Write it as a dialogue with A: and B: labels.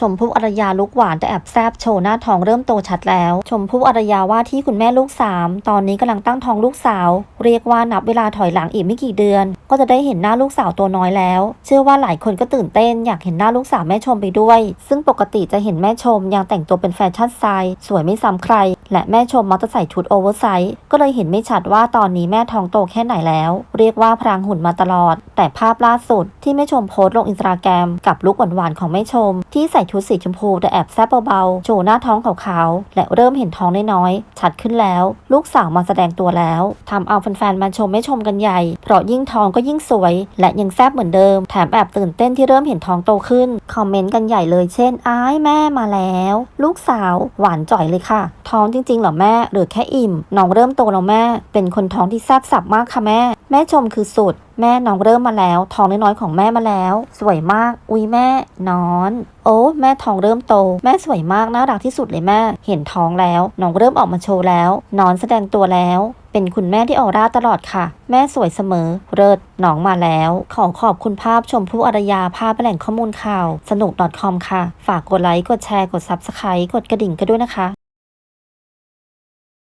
A: ชมพู่อารยาลุกหวานแต่แอบแซบโชว์หน้าท้องเริ่มโตชัดแล้ว ชมพู่อารยาว่าที่คุณแม่ลูกสามตอนนี้กำลังตั้งท้องลูกสาว เรียกว่านับเวลาถอยหลังอีกไม่กี่เดือน ก็จะได้เห็นหน้าลูกสาวตัวน้อยแล้ว เชื่อว่าหลายคนก็ตื่นเต้นอยากเห็นหน้าลูกสาวแม่ชมไปด้วย ซึ่งปกติจะเห็นแม่ชมยังแต่งตัวเป็นแฟชั่นสไตล์สวยไม่ซ้ำใคร และแม่ชมมักจะใส่ชุดโอเวอร์ไซส์ก็เลยเห็นไม่ชัดว่าตอนนี้แม่ท้องโตแค่ไหนแล้ว เรียกว่าพรางหุ่นมาตลอด แต่ภาพล่าสุดที่แม่ชมโพสต์ลงอินสตาแกรมกับลุคหวานๆของแม่ชม ที่ใส่ชุดสีชมพูแต่แอบแซบเบาๆโชว์หน้าท้องขาวๆและเริ่มเห็นท้องน้อยๆชัดขึ้นแล้ว ลูกสาวมาแสดงตัวแล้วทำเอาแฟนๆมาชมแม่ชมกันใหญ่เพราะยิ่งท้องก็ยิ่งสวย และยังแซบเหมือนเดิม แถมแอบตื่นเต้นที่เริ่มเห็นท้องโตขึ้น คอมเมนต์กันใหญ่เลยเช่น อ้ายแม่มาแล้ว ลูกสาวหวานจ่อยเลยค่ะ ท้องจริงๆเหรอแม่ หรือแค่อิ่ม น้องเริ่มโตแล้วแม่ เป็นคนท้องที่แซบสับมากค่ะแม่ แม่ชมคือสุดแม่น้องเริ่มมาแล้ว ท้องน้อยๆของแม่มาแล้ว สวยมาก อุ้ยแม่ นอน โอ้แม่ท้องเริ่มโต แม่สวยมากน่ารักที่สุดเลยแม่ เห็นท้องแล้ว น้องเริ่มออกมาโชว์แล้ว นอนแสดงตัวแล้ว เป็นคุณแม่ที่ออร่าตลอดค่ะ แม่สวยเสมอ เลิศน้องมาแล้ว ขอขอบคุณภาพชมพู่อารยาภาพแหล่งข้อมูลข่าว สนุก .com ค่ะ ฝากกดไลค์ กดแชร์ กด Subscribe กดกระดิ่งกันด้วยนะคะ